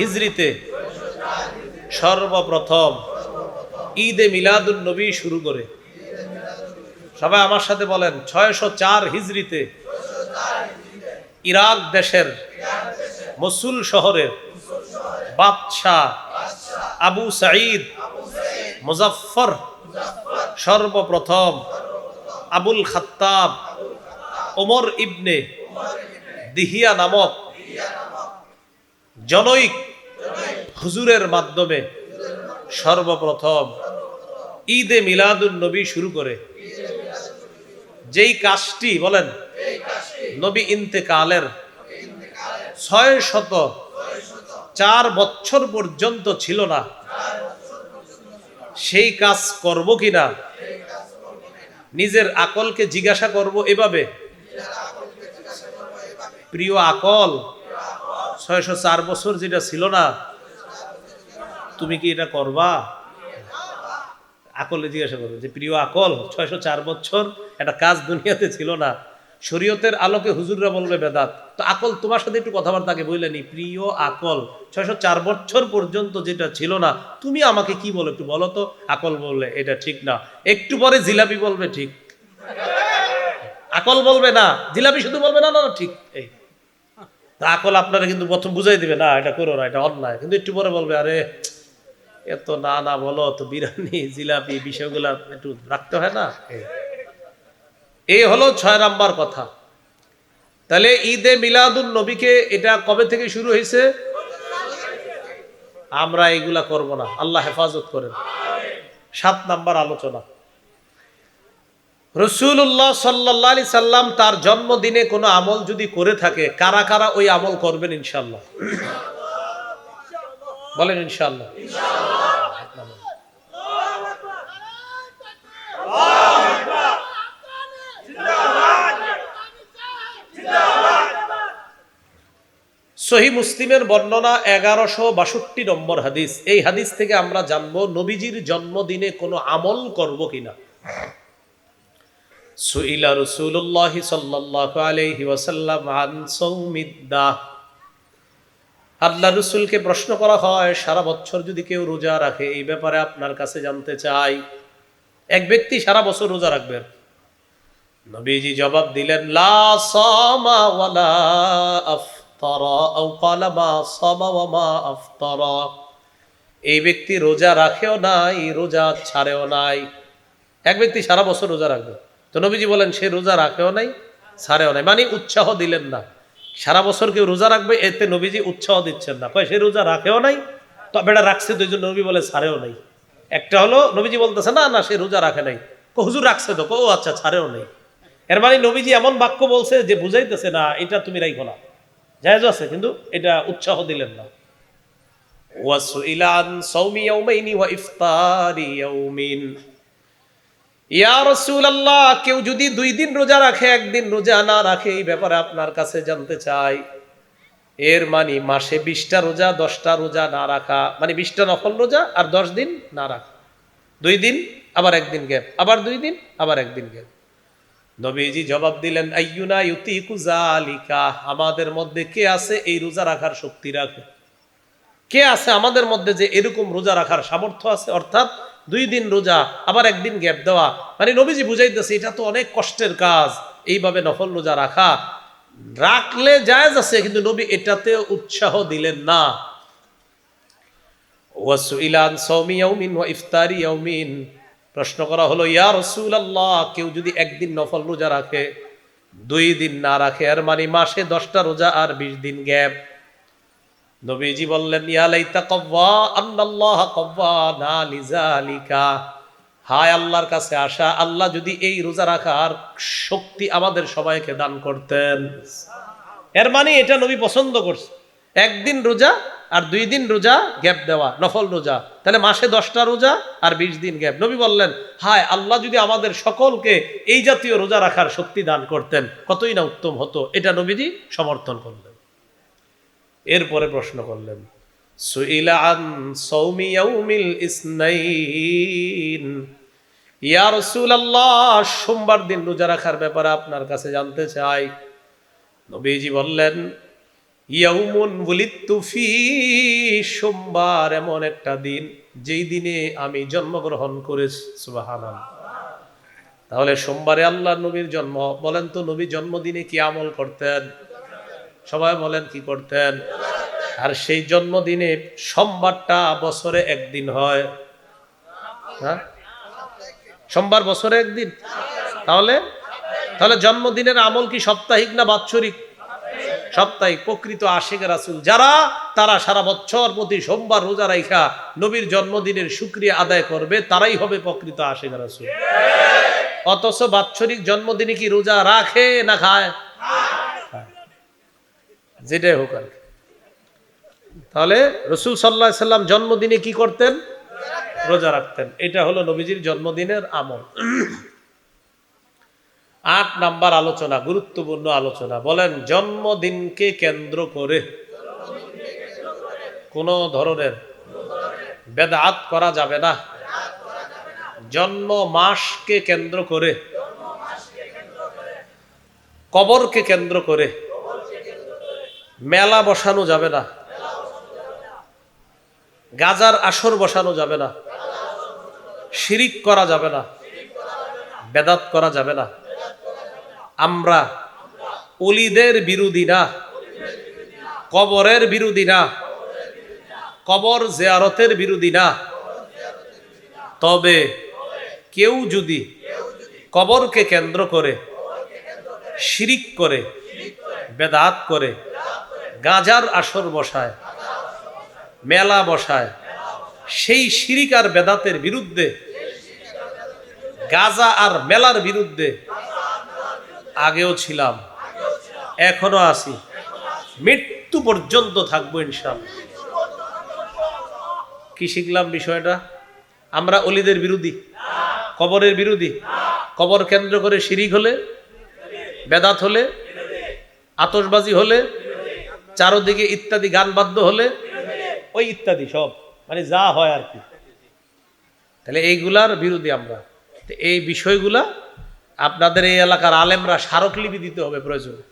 হিজরিতে সর্বপ্রথম ঈদে মিলাদুল নবী শুরু করে। সবাই আমার সাথে বলেন, ছয়শো চার হিজরিতে ইরাক দেশের মসুল শহরের বাদশাহ আবু সাঈদ মুজাফফর সর্বপ্রথম আবুল খাত্তাব ওমর ইবনে দিহিয়া নামক জনৈক হুজুরের মাধ্যমে সর্বপ্রথম ঈদে মিলাদুল নবী শুরু করে। যেই কাজটি বলেন, নবী ইন্তেকালের ছয় শত চার বছর পর্যন্ত ছিল না। সেই কাজ করব কিনা, নিজের আকলকে জিজ্ঞাসা করব এভাবে। প্রিয় আকল, ছয়শো চার বছর যেটা ছিল না তুমি কি এটা করবা? আকলে জিজ্ঞাসা করবে যে, প্রিয় আকল, ছয়শো চার বছর একটা কাজ দুনিয়াতে ছিল না। শরীয়তের আলোকে হুজুররা বলবে বেদাত। তো আকল তোমার সাথে একটু কথাবার্তাকে বললেনি প্রিয় আকল, ছয়শো চার বছর পর্যন্ত যেটা ছিল না, তুমি আমাকে কি বলো একটু বলো তো? আকল বললে, এটা ঠিক না। একটু পরে জিলাপি বলবে, ঠিক। আকল বলবে, না। জিলাপি শুধু বলবে না না, ঠিক। এই। তা আকল আপনারা কিন্তু প্রথম বুঝাই দিবে, না, এটা করো না, এটা অন্যায়। কিন্তু একটু পরে বলবে, আরে এত না না বলো তো বিরিয়ানি, জিলাপি বিষয়গুলা একটু রাখতে হয় না? এই। হলো ছয় নাম্বার কথা। তাহলে ঈদে মিলাদুল নবীকে এটা কবে থেকে শুরু হয়েছে? আমরা এগুলা করব না, আল্লাহ হেফাজত করেন। সাত নাম্বার আলোচনা। রসুল্লাহ সাল্লাহ আলি সাল্লাম তার জন্মদিনে কোনো আমল যদি করে থাকে, কারা কারা ওই আমল করবেন ইনশাল্লাহ বলেন ইনশাল্লাহ সহি মুসলিমের বর্ণনা এগারোশো বাষট্টি নম্বর হাদিস। এই হাদিস থেকে আমরা জানব, নবীজির জন্মদিনে কোনো আমল করব কিনা। সুইলা রসুল্লাহ সাল্লাহ আলহি ওয়াসাল্লাম আন সৌমিদ্দাহ আল্লাহ রসুলকে প্রশ্ন করা হয়, সারা বছর যদি কেউ রোজা রাখে, এই ব্যাপারে আপনার কাছে জানতে চাই। এক ব্যক্তি সারা বছর রোজা রাখবেন নবীজি জবাব দিলেন এই ব্যক্তি রোজা রাখেও নাই, রোজা ছাড়েও নাই। এক ব্যক্তি সারা বছর রোজা রাখবে? তো নবীজি বলেন, সে রোজা রাখেও নাই, ছাড়েও নাই। মানে উৎসাহ দিলেন না। সারা বছর কেউ রোজা রাখবে, এতে নবীজি উৎসাহ দিচ্ছেন না। কয়, সে রোজা রাখেও নাই তবে এটা রাখছে দুই জন নবী বলে ছাড়েও নাই। একটা হলো, নবীজি বলতেছে, না না, সে রোজা রাখে নাই। হুজুর রাখছে তো। ও আচ্ছা ছাড়েও নেই। এর মানে নবীজি এমন বাক্য বলছে যে বুঝাইতেছে, না, এটা তুমি রাইখো না। জায়েজ আছে, কিন্তু এটা উৎসাহ দিলেন না। ওয়াসুইলা আন সাওমি ইয়াউমাইনি ওয়া ইফতারি ইয়াউমিন। ইয়া কেউ যদি দুই দিন রোজা রাখে, একদিন রোজা না রাখে, এই ব্যাপারে আপনার কাছে জানতে চাই। এর মানে মাসে বিশটা রোজা, দশটা রোজা না রাখা মানে বিশটা নফল রোজা আর দশ দিন না রাখা। দুই দিন, আবার একদিন গ্যাপ, আবার দুই দিন, আবার একদিন গ্যাপ। নবীজি জবাব দিলেন, আইয়ুনা জালিকা আমাদের মধ্যে কে আছে এই রোজা রাখার শক্তি রাখে? কে আছে আমাদের মধ্যে যে এরকম রোজা রাখার সামর্থ্য আছে? অর্থাৎ দুই দিন রোজা, আবার একদিন গ্যাপ দেওয়া। মানে নবীজি বুঝাইতেছে, এটা তো অনেক কষ্টের কাজ, এইভাবে নফল রোজা রাখা। রাখলে জায়েজ আছে, কিন্তু নবী এটাতে উৎসাহ দিলেন না। ওয়াসুইলান সৌমি ইয়াউমিন ওয়া ইফতারি ইয়াউমিন। প্রশ্ন করা হলো, ইয়া রাসূলুল্লাহ, কেউ যদি একদিন নফল রোজা রাখে, দুই দিন না রাখে আর মানে মাসে দশটা রোজা আর বিশ দিন গ্যাপ। নবীজি বললেন, ইয়া লাইতা কব্বা আন্নাল্লাহ কব্বা না লিজালিকা হায় আল্লাহর কাছে আসা, আল্লাহ যদি এই রোজা রাখার শক্তি আমাদের সবাইকে দান করতেন। এর মানে এটা নবী পছন্দ করছে। একদিন রোজা আর দুই দিন রোজা গ্যাপ দেওয়া, নফল রোজা। তাহলে মাসে দশটা রোজা আর বিশ দিন গ্যাপ। নবী বললেন, হায় আল্লাহ যদি আমাদের সকলকে এই জাতীয় রোজা রাখার শক্তি দান করতেন, কতই না উত্তম হতো। এটা নবীজি সমর্থন করলেন। এরপরে প্রশ্ন করলেন, সুইলা সৌমি ইয়াউমিল ইসনাইন। ইয়া রাসূলুল্লাহ, সোমবার দিন রোজা রাখার ব্যাপারে আপনার কাছে জানতে চাই। নবীজি বললেন, ইয়াউমুন বুলিত্তু ফি, সোমবার এমন একটা দিন, যেই দিনে আমি জন্মগ্রহণ করেছি। সুবহানাল্লাহ। তাহলে সোমবারে আল্লাহ নবীর জন্ম, বলেন তো নবী জন্মদিনে কি আমল করতেন? সবাই বলেন, কি করতেন? আর সেই জন্মদিনে সোমবারটা বছরে একদিন হয়। হ্যাঁ? সোমবার বছরে একদিন? তাহলে? তাহলে জন্মদিনের আমল কি সাপ্তাহিক না বাৎসরিক? সাপ্তাহিক, প্রকৃত আশেখ রাসুল। যারা, তারা সারা বছর প্রতি সোমবার রোজা রাইখা নবীর জন্মদিনের সুক্রিয়া আদায় করবে, তারাই হবে প্রকৃত আশেখ রাসুল। অথচ বাৎসরিক জন্মদিনে কি রোজা রাখে না খায়। যেটাই হোক আর তাহলে রসুল সাল্লাহ সাল্লাম জন্মদিনে কি করতেন? রোজা রাখতেন। এটা হলো নবীজির জন্মদিনের আমল। আট নাম্বার আলোচনা, গুরুত্বপূর্ণ আলোচনা। বলেন, জন্মদিনকে কেন্দ্র করে কোন ধরনের বেদাত করা যাবে না। জন্ম মাসকে কেন্দ্র করে, কবরকে কেন্দ্র করে মেলা বসানো যাবে না। গাজার আসর বসানো যাবে না। শিরিক করা যাবে না। বেদাত করা যাবে না। আমরা অলিদের বিরোধী না। কবরের বিরোধী না। কবর জেয়ারতের বিরোধী না। তবে কেউ যদি কবরকে কেন্দ্র করে, শিরিক করে, বেদাত করে গাজার আসর বসায়, মেলা বসায়। সেই শিরিক আর বেদাতের বিরুদ্ধে, গাজা আর মেলার বিরুদ্ধে আগেও ছিলাম, এখনও আছি। মৃত্যু পর্যন্ত থাকব ইনশাল্লাহ কি শিখলাম বিষয়টা? আমরা অলিদের বিরোধী, কবরের বিরোধী, কবর কেন্দ্র করে শিরিক হলে, বেদাত হলে আতসবাজি হলে চারোদিকে ইত্যাদি গান বাদ্য হলে? ওই ইত্যাদি সব। মানে যা হয় আর কি। তাহলে এইগুলার বিরোধী আমরা। এই বিষয়গুলা আপনাদের এই এলাকার আলেমরা স্মারকলিপি দিতে হবে প্রয়োজন।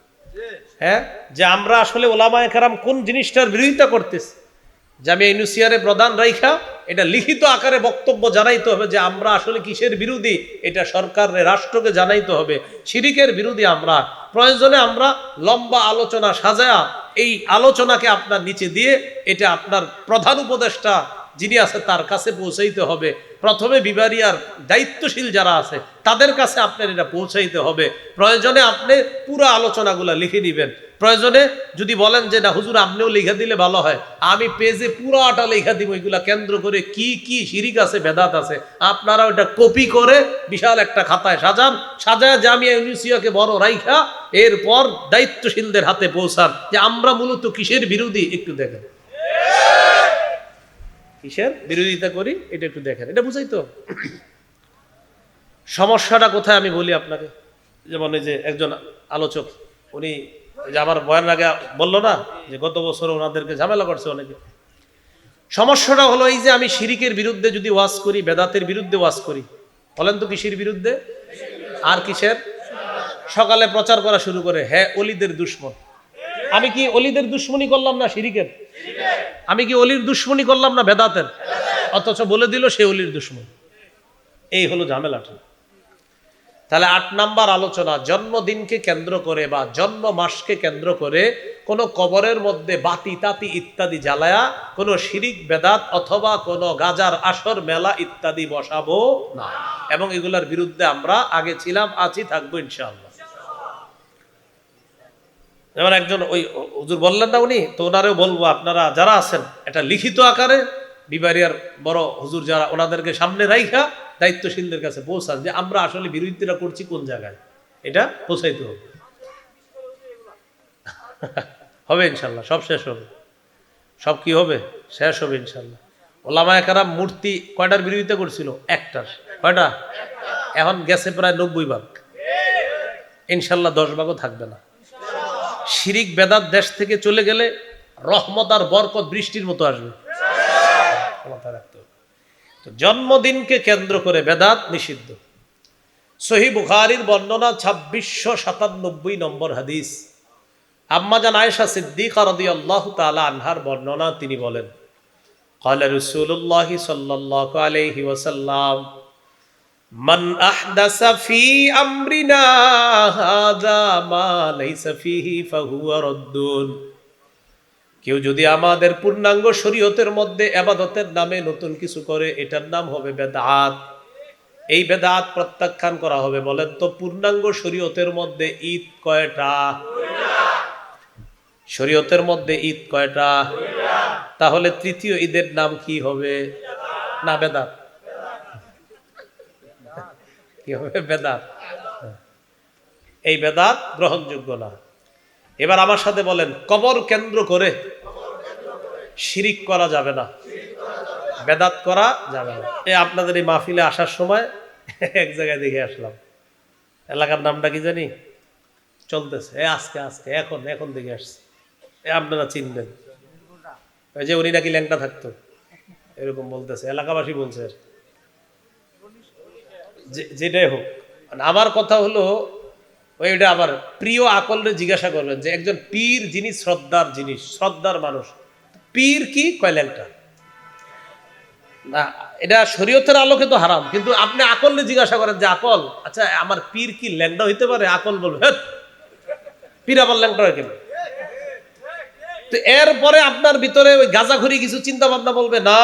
হ্যাঁ? যে আমরা আসলে ওলামায় কারাম কোন জিনিসটার বিরোধিতা করতেছি? যে আমি এই নুসিয়ারে প্রধান রাইখা এটা লিখিত আকারে বক্তব্য জানাইতে হবে যে আমরা আসলে কিসের বিরোধী? এটা সরকারের, রাষ্ট্রকে জানাইতে হবে। শিরিকের বিরোধী আমরা। প্রয়োজনে আমরা লম্বা আলোচনা সাজায়া এই আলোচনাকে আপনার নিচে দিয়ে এটা আপনার প্রধান উপদেষ্টা যিনি আছে, তার কাছে পৌঁছাইতে হবে। প্রথমে বিবারিয়ার দায়িত্বশীল যারা আছে, তাদের কাছে আপনার এটা পৌঁছাইতে হবে। প্রয়োজনে আপনি পুরো আলোচনাগুলো লিখে দিবেন প্রয়োজনে যদি বলেন যে, না, হুজুর, আপনিও লিখে দিলে ভালো হয়। আমি পেজে পুরোটা লেখা দিব, এগুলা কেন্দ্র করে কি কি শিরিক আছে, বেদাত আছে। আপনারা ওটা কপি করে বিশাল একটা খাতায় সাজান, সাজায় জামিয়া ইউনিসিয়াকে বড় রাইখা, এরপর দায়িত্বশীলদের হাতে পৌঁছান। যে আমরা মূলত কিসের বিরোধী, একটু দেখেন। কিসের? বিরোধিতা করি, এটা একটু দেখেন। এটা বুঝাই তো। সমস্যাটা কোথায় আমি বলি আপনাকে? যেমন এই যে একজন আলোচক, উনি আমার বয়ান আগে বলল না, যে গত বছর ওনাদেরকে ঝামেলা করছে অনেকে। সমস্যাটা হলো এই যে আমি শিরিকের বিরুদ্ধে যদি ওয়াজ করি, বেদাতের বিরুদ্ধে ওয়াজ করি, বলেন তো কিসের বিরুদ্ধে? আর কিসের? সকালে প্রচার করা শুরু করে হ্যাঁ অলিদের দুশ্মন। আমি কি অলিদের দুশ্মনী করলাম না শিরিকের? আমি কি অলির দুশ্মনী করলাম না বেদাতের অথচ বলে দিল সে অলির দুশ্মন। এই হলো ঝামেলাটা। তাহলে আট নাম্বার আলোচনা, জন্মদিনকে কেন্দ্র করে বা জন্ম মাসকে কেন্দ্র করে কোনো কবরের মধ্যে বাতি, তাতি ইত্যাদি জ্বালায়া কোনো শিরিক, বেদাত অথবা কোনো গাজার আসর, মেলা ইত্যাদি বসাবো না। এবং এগুলার বিরুদ্ধে আমরা আগে ছিলাম, আছি, থাকব ইনশাআল্লাহ। যেমন একজন ওই হুজুর বললেন না উনি, তো ওনারেও বলব, আপনারা যারা আছেন, এটা লিখিত আকারে বিবারিয়ার বড় হুজুর যারা, ওনাদেরকে সামনে রাইখা দায়িত্বশীলদের কাছে পৌঁছান যে আমরা আসলে বিরোধিতা করছি কোন জায়গায়। এটা পৌঁছাইতে হবে। হবে ইনশাল্লাহ, সব শেষ হবে। সব কি হবে? শেষ হবে ইনশাল্লাহ। ওলামায় কারাম মূর্তি কয়টার বিরোধিতা করছিল? একটার। কয়টা? এখন গেছে প্রায় নব্বই ভাগ। ইনশাল্লাহ দশ ভাগও থাকবে না। শিরিক বেদাত দেশ থেকে চলে গেলে রহমত আর বরকত বৃষ্টির মতো আসবে মাথায় রাখতে হবে। তো জন্মদিনকে কেন্দ্র করে বেদাত নিষিদ্ধ সহি বুখারির বর্ণনা ছাব্বিশশো সাতানব্বই নম্বর হাদিস আম্মাজান আয়েশা সিদ্দিকা রাদিয়াল্লাহু তাআলা আনহার বর্ণনা তিনি বলেন قال رسول الله صلى الله عليه وسلم কেউ যদি আমাদের পূর্ণাঙ্গ শরীয়তের মধ্যে আবাদতের নামে নতুন কিছু করে, এটার নাম হবে বেদাত। এই বেদাত প্রত্যাখ্যান করা হবে, বলেন তো, পূর্ণাঙ্গ শরীয়তের মধ্যে ঈদ কয়টা? শরীয়তের মধ্যে ঈদ কয়টা? তাহলে তৃতীয় ঈদের নাম কি হবে? না, বেদাত। কি হবে? বেদাত। এই বেদাত গ্রহণযোগ্য না। এবার আমার সাথে বলেন, কবর কেন্দ্র করে শিরিক করা যাবে না। বেদাত করা যাবে না। এ আপনাদের এই মাহফিলে আসার সময় এক জায়গায় দেখে আসলাম। এলাকার নামটা কি জানি? চলতেছে। এ আজকে আজকে, এখন এখন দেখে আসছে। এ আপনারা চিনবেন। ওই যে উনি নাকি ল্যাংটা থাকতো। এরকম বলতেছে। এলাকাবাসী বলছে আর যেটাই হোক। আমার কথা হলো ওইটা আবার প্রিয় আকলরে জিজ্ঞাসা করবেন যে একজন পীর যিনি শ্রদ্ধার জিনিস শ্রদ্ধার মানুষ পীর কি কয় না এটা শরীয়তের আলোকে তো হারাম কিন্তু আপনি আকলরে জিজ্ঞাসা করেন যে আকল আচ্ছা আমার পীর কি ল্যাংটা হইতে পারে? আকল বলবে "হেৎ, পীর আবার ল্যাংটা হয় তো এরপরে আপনার ভিতরে ওই গাঁজাখুরি কিছু চিন্তা ভাবনা বলবে না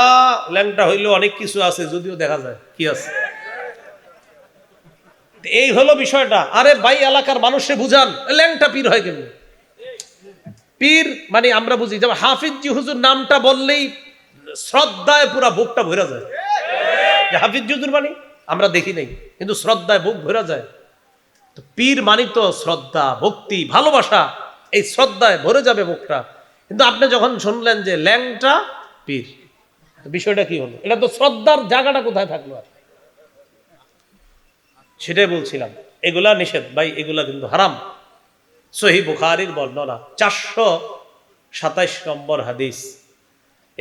ল্যাংটা হইলেও অনেক কিছু আছে যদিও দেখা যায় কি আছে? এই হলো বিষয়টা। আরে ভাই, এলাকার মানুষে বুঝান। ল্যাংটা পীর হয় কেমনি? পীর মানে আমরা বুঝি, যেমন হাফিজ জি হুজুর নামটা বললেই শ্রদ্ধায় পুরা বুকটা ভরা যায়। হাফিজ হুজুর মানে? আমরা দেখি নাই, কিন্তু শ্রদ্ধায় বুক ভরা যায়। তো পীর মানি তো শ্রদ্ধা, ভক্তি, ভালোবাসা, এই শ্রদ্ধায় ভরে যাবে মুখটা কিন্তু আপনি যখন শুনলেন যে ল্যাংটা পীর বিষয়টা কি হলো? এটা তো শ্রদ্ধার জায়গাটা কোথায় থাকল আর? সেটাই বলছিলাম। এগুলা নিষেধ, ভাই, এগুলা কিন্তু হারাম। সহি বুখারির বর্ণনা, চারশো সাতাইশ নম্বর হাদিস।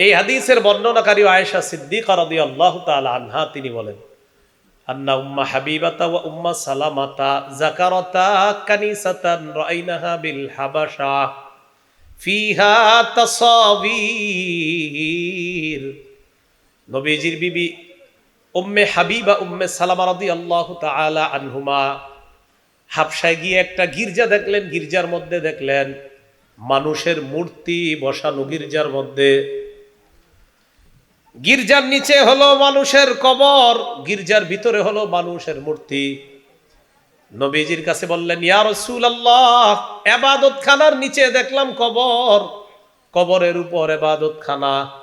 এই হাদিসের বর্ণনাকারী আয়েশা সিদ্দিকা রাদিয়াল্লাহু তাআলা আনহা তিনি বলেন, আন্না উম্মা হাবিবাতা ওয়া উম্মা সালামাতা যাকারাতা কানিসাতান রাআইনাহা বিল হাবাশা ফিহা তাসাবির। নবীজির বিবি উম্মে হাবিবা, উম্মে সালামা রাদিয়াল্লাহু তাআলা আনহুমা। হাফসায় গিয়ে একটা গির্জা দেখলেন, গির্জার মধ্যে দেখলেন মানুষের মূর্তি বসানো গির্জার মধ্যে। গির্জার নিচে হলো মানুষের কবর, গির্জার ভিতরে হলো মানুষের মূর্তি। নবীজির কাছে বললেন, ইয়া রাসূলুল্লাহ এবাদত খানার নিচে দেখলাম কবর। কবরের উপর এবাদত খানা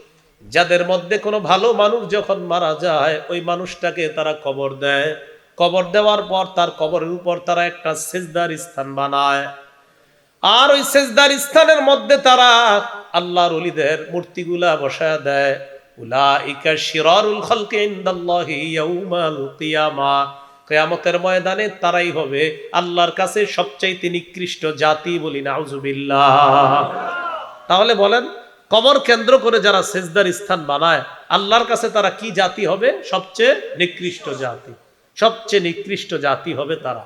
যাদের মধ্যে কোনো ভালো মানুষ যখন মারা যায়, ওই মানুষটাকে তারা কবর দেয়। কবর দেওয়ার পর তার কবরের উপর তারা একটা সেজদার স্থান বানায়। আর ওই সেজদার স্থানের মধ্যে তারা আল্লাহর অলিদের মূর্তিগুলা বসায় দেয়। উলাইকা শিরারুল খালকি ইনদাল্লাহি ইয়াউমাল কিয়ামা। কিয়ামতের ময়দানে তারাই হবে আল্লাহর কাছে সবচাইতে নিকৃষ্ট জাতি বলি নাউজুবিল্লাহ। তাহলে বলেন কবর কেন্দ্র করে যারা সেজদার স্থান বানায়, আল্লাহর কাছে তারা কি জাতি হবে? সবচেয়ে নিকৃষ্ট জাতি। সবচেয়ে নিকৃষ্ট জাতি হবে তারা।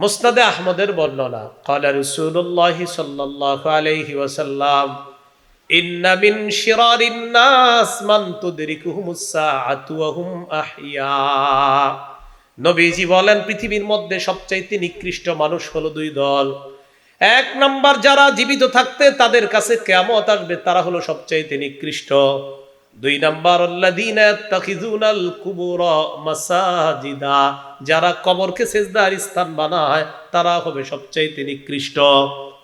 মুস্তাদে আহমদের বর্ণনা, কলা রসুল্লাহি সাল্লাহ আলহি ওয়াসাল্লাম, ইন্না মিন শিরারিন নাস মান তুদরিকুহুমুস সাআতু ওয়া হুম নবীজি বলেন, পৃথিবীর মধ্যে সবচাইতে নিকৃষ্ট মানুষ হলো দুই দল। এক নাম্বার যারা জীবিত থাকতে তাদের কাছে কেমত আসবে, তারা হলো সবচাইতে নিকৃষ্ট। দুই নাম্বার মাসাজিদা, যারা কবরকে সেজদার স্থান বানায়, তারা হবে সবচাইতে নিকৃষ্ট।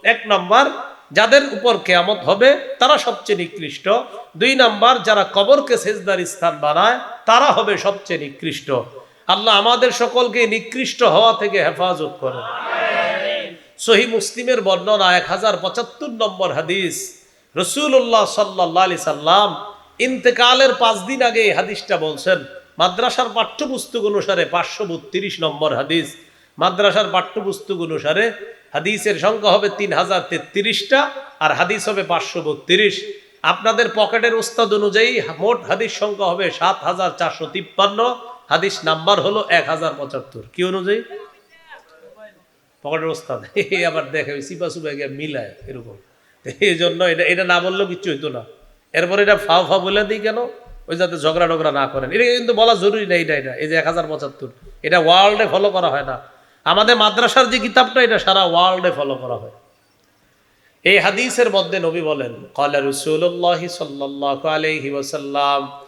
এক নাম্বার, যাদের উপর কেয়ামত হবে, তারা সবচেয়ে নিকৃষ্ট। দুই নাম্বার, যারা কবরকে সেজদার স্থান বানায়, তারা হবে সবচেয়ে নিকৃষ্ট। আল্লাহ আমাদের সকলকে নিকৃষ্ট হওয়া থেকে হেফাজত করেন। সহি মুসলিমের বর্ণনা এক হাজার পঁচাত্তর নম্বর হাদিস। রসুল্লাহ সাল্লাহ আলি সাল্লাম ইন্তেকালের পাঁচ দিন আগে এই হাদিসটা বলছেন। মাদ্রাসার পাঠ্যপুস্তক অনুসারে পাঁচশো বত্রিশ নম্বর হাদিস। মাদ্রাসার পাঠ্যপুস্তক অনুসারে হাদিসের সংখ্যা হবে তিন হাজার তেত্রিশটা আর হাদিস হবে পাঁচশো বত্রিশ। আপনাদের পকেটের উস্তাদ অনুযায়ী মোট হাদিস সংখ্যা হবে সাত হাজার চারশো তিপ্পান্ন। হাদিস নাম্বার হলো এক হাজার পঁচাত্তর। কি অনুযায়ী? পকেটের ওস্তাদ এই আবার দেখে সিপা সুপা গিয়ে মিলায় এরকম। এই জন্য এটা এটা না বললেও কিচ্ছু হইতো না। এরপর এটা ফাও ফা বলে দিই কেন? ওই যাতে ঝগড়া টগড়া না করেন। এটা কিন্তু বলা জরুরি না এটা এটা। এই যে এক হাজার পঁচাত্তর। এটা ওয়ার্ল্ডে ফলো করা হয় না। আমাদের মাদ্রাসার যে কিতাবটা, এটা সারা ওয়ার্ল্ডে ফলো করা হয়। এই হাদিসের মধ্যে নবী বলেন কলা রসুল্লাহ সাল্লাহ আলাইহি ওয়াসাল্লাম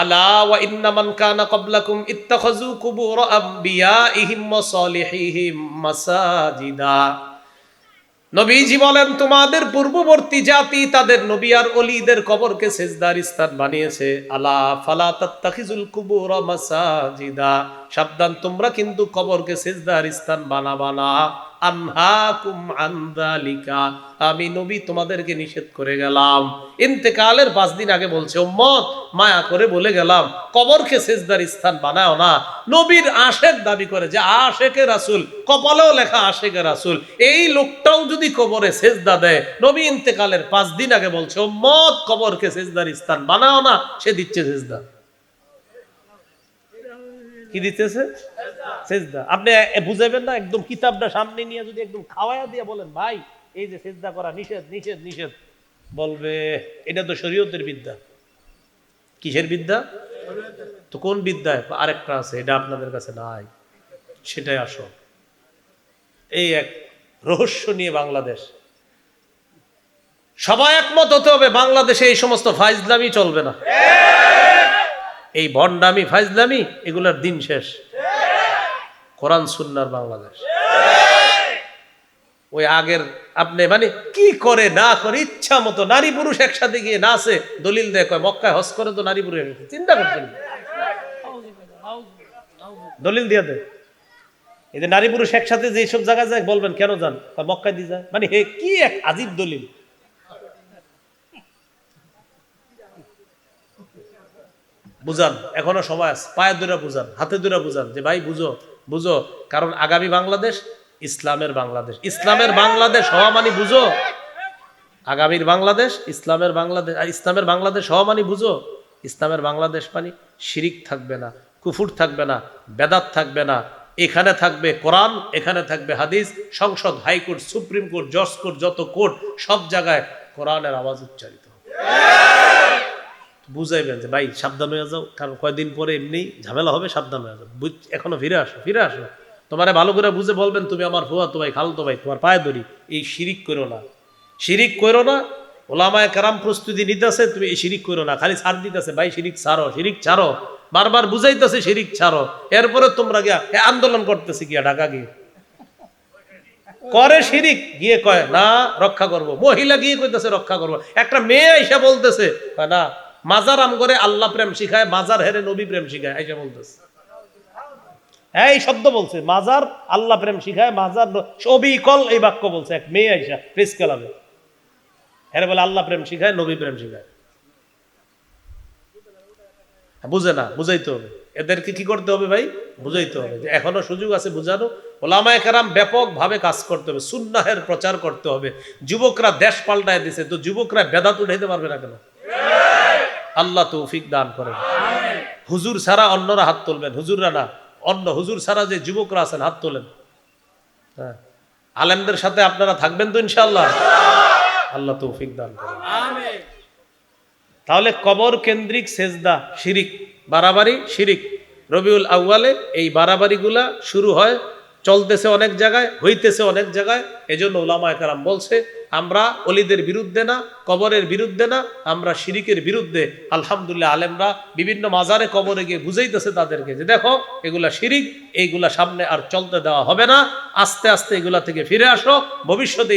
আলা ওয়া ইন্না মান কানা ক্বাবলাকুম ইত্তাখাযু কুবুর আমবিয়াইহিম ওয়া সালিহিহিম মাসাজিদা। নবীজি বলেন, তোমাদের পূর্ববর্তী জাতি তাদের নবী আর অলিদের কবরকে সেজদার স্থান বানিয়েছে। আলা ফালা তাত্তাখিজুল কুবুর মাসাজিদা। সাবধান, তোমরা কিন্তু কবরকে সেজদার স্থান বানাবা না। আনহাকুম আন যালিকা আমি নবী তোমাদেরকে নিষেধ করে গেলাম। ইন্তেকালের পাঁচ দিন আগে বলছে, উম্মত, মায়া করে বলে গেলাম, কবরকে সেজদার স্থান বানাও না। নবীর আশেক দাবি করে যে, আশেকে রাসুল, কপালেও লেখা আশেকে রাসুল। এই লোকটাও যদি কবরে সেজদা দেয়, নবী ইন্তেকালের পাঁচ দিন আগে বলছে, উম্মত, কবরকে সেজদার স্থান বানাও না। সে দিচ্ছে সেজদা। কি দিতেছে? সেজদা। আপনি বুঝাবেন না, একদম কিতাবটা সামনে নিয়ে যদি একদম খাওয়ায়া দিয়ে বলেন, ভাই, এই যে সেজদা করা নিষেধ নিষেধ নিষেধ। বলবে, এটা তো শরীয়তের বিদ্যা। কিসের বিদ্যা? তো কোন বিদ্যায়? আরেকটা আছে, এটা আপনাদের কাছে নাই। সেটাই আসো এই এক রহস্য নিয়ে বাংলাদেশ। সবাই একমত হতে হবে, বাংলাদেশে এই সমস্ত ফাইজলামি চলবে না। এই ভণ্ডামি ফাইজলামি এগুলার দিন শেষ। কোরআন, সুন্নার বাংলাদেশ। ওই আগের আপনি মানে কি করে না করে, ইচ্ছা মতো নারী পুরুষ একসাথে গিয়ে নাচে, দলিল দেয়, কয়, মক্কায় হস করে তো নারী পুরুষ চিন্তা করছেন? দলিল দিয়ে দেয়। যে নারী পুরুষ একসাথে যে সব জায়গায় যায়, বলবেন, কেন যান? কয়, মক্কায় দিয়ে যায়। মানে হে, কি এক আজীব দলিল। বুঝান, এখনও সময় আছে। পায়ের দূরা বুঝান, হাতে দূরা বুঝান যে, ভাই, বুঝো বুঝো, কারণ আগামী বাংলাদেশ ইসলামের বাংলাদেশ। ইসলামের বাংলাদেশ হওয়া মানে বুঝো। আগামীর বাংলাদেশ ইসলামের বাংলাদেশ, আর ইসলামের বাংলাদেশ হওয়া মানে বুঝো। ইসলামের বাংলাদেশ মানে শিরিক থাকবে না, কুফুর থাকবে না, বেদাত থাকবে না। এখানে থাকবে কোরআন, এখানে থাকবে হাদিস, সংসদ, হাইকোর্ট, সুপ্রিম কোর্ট, জজ কোর্ট, যত কোর্ট, সব জায়গায় কোরআনের আওয়াজ উচ্চারিত হবে। বুঝাইবেন যে ভাই, সাবধান হয়ে যাও, কারণ কয়দিন পরে এমনি ঝামেলা হবে, সাবধান হয়ে যাও। এখনও ফিরে আসো ফিরে আসো। তোমারে ভালো করে বুঝে বলবেন, তুমি আমার ফুয়া তো ভাই খালতো ভাই তোমার পায়ে ধরি। এই শিরিক করো না। শিরিক করো না, ওলামায় কারাম প্রস্তুতি নিতেছে, তুমি এই শিরিক করো না, খালি ছাড় দিতেছে, ভাই, শিরিক ছাড়ো শিরিক ছাড়ো। বারবার বুঝাইতেছে, শিরিক ছাড়ো। এরপরে তোমরা গিয়া আন্দোলন করতেছে গিয়া ঢাকা গিয়ে। করে শিরিক, গিয়ে কয়, না, রক্ষা করব। মহিলা গিয়ে কইতেছে, রক্ষা করব। একটা মেয়ে আইসা বলতেছে, না মাজার আম করে আল্লাহ প্রেম শিখায়, মাজার হেরে নবী প্রেম শিখায় আইসা বলতেছে। হ্যাঁ এই শব্দ বলছে, মাজার আল্লাহ প্রেম শিখায়, মাজার অবিকল এই বাক্য বলছে এক মেয়ে আইসা, প্রেস কালামে হ্যাঁ বলে, আল্লাহ প্রেম শিখায়, নবী প্রেম শিখায়। বুঝে না, বুঝাইতে হবে। এদেরকে কি করতে হবে ভাই? বুঝাইতে হবে। যে এখনও সুযোগ আছে, বুঝানো। ওলামায় কারাম ব্যাপকভাবে কাজ করতে হবে, সুন্নাহের প্রচার করতে হবে। যুবকরা দেশ পাল্টায় দিছে, তো যুবকরা বেদাত উঠাইতে পারবে না কেন? আল্লাহ তৌফিক দান করেন। হুজুর ছাড়া অন্যরা হাত তুলবেন। হুজুররা না অন্য হুজুর ছাড়া যে যুবকরা আছেন হাত তোলেন। হ্যাঁ। আলেমদের সাথে আপনারা থাকবেন তো ইনশাল্লাহ আল্লাহ তৌফিক দান করেন। তাহলে কবর কেন্দ্রিক সেজদা শিরিক বাড়াবাড়ি শিরিক। রবিউল আউয়ালে এই বাড়াবাড়িগুলা শুরু হয় চলতেছে অনেক জায়গায় হইতেছে অনেক জায়গায়। এজন্য ওলামা একরাম বলছে আমরা অলিদের বিরুদ্ধে না, কবরের বিরুদ্ধে না, আমরা শিরিকের বিরুদ্ধে। আলহামদুলিল্লাহ, আলেমরা বিভিন্ন মাজারে কবরে গিয়ে বুঝাইতেছে তাদেরকে যে দেখো, এগুলা শিরিক, এইগুলা সামনে আর চলতে দেওয়া হবে না। আস্তে আস্তে এগুলা থেকে ফিরে আসো, ভবিষ্যতে